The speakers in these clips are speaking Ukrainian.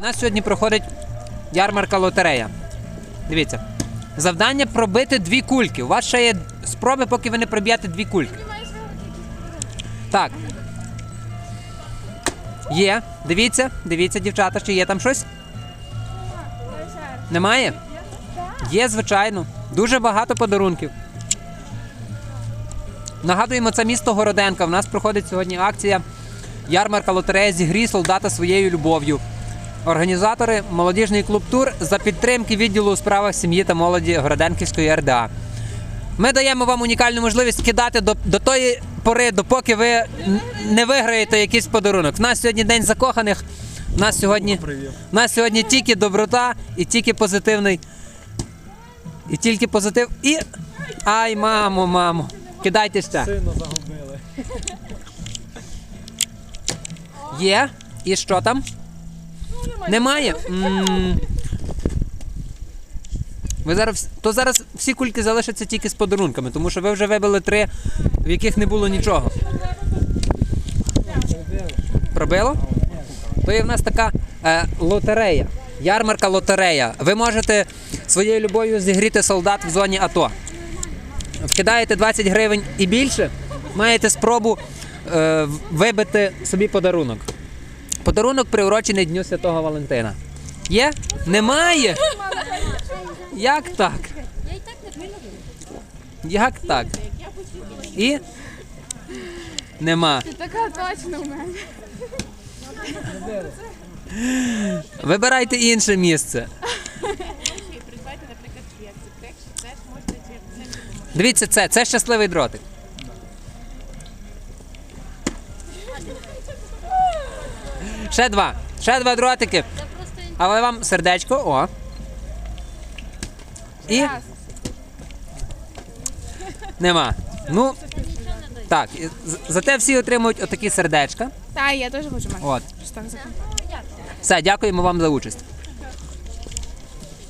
У нас сьогодні проходить ярмарка лотерея. Дивіться. Завдання пробити дві кульки. У вас ще є спроби, поки ви не проб'єте дві кульки. Так. Є. Дивіться, дивіться, дівчата, чи є там щось? Немає? Є, звичайно. Дуже багато подарунків. Нагадуємо, це місто Городенка. У нас проходить сьогодні акція ярмарка лотерея зігрій солдата своєю любов'ю. Організатори молодіжний клуб Тур за підтримки відділу у справах сім'ї та молоді Городенківської РДА. Ми даємо вам унікальну можливість кидати до, до тої пори, допоки ви не виграєте якийсь подарунок. У нас сьогодні день закоханих. У нас сьогодні, у нас сьогодні тільки доброта і тільки позитивний. І тільки позитив. І. Ай, мамо, мамо. Кидайте ще. Сильно загубили. Є. І що там? Немає. М. Ви зараз, то зараз всі кульки залишаться тільки з подарунками, тому що ви вже вибили три, в яких не було нічого. Пробило? То є в нас така е, лотерея. Ярмарка лотерея. Ви можете своєю любов'ю зігріти солдат в зоні АТО. Вкидаєте 20 гривень і більше, маєте спробу е, вибити собі подарунок. Подарунок приурочений Дню Святого Валентина. Є? Немає? Як так? Як так? І? Нема. Така точно в мене. Вибирайте інше місце. Дивіться це, це щасливий дротик. Ще два. Ще два дротики. Але вам сердечко. О. І нема. Ну. Так, і з- зате всі отримують отакі сердечка. Та, я теж хочу мати. От. Що так закон. Все, дякуємо вам за участь.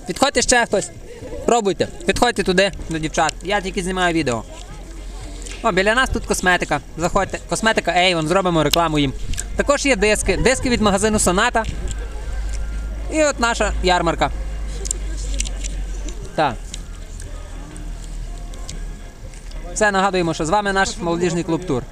Підходьте ще хтось. Пробуйте. Підходьте туди до дівчат. Я тільки знімаю відео. О, біля нас тут косметика. Заходьте. Косметика Avon, зробимо рекламу їм. Також є диски. Диски від магазину Соната. І от наша ярмарка. Так. Все, нагадуємо, що з вами наш молодіжний клуб тур.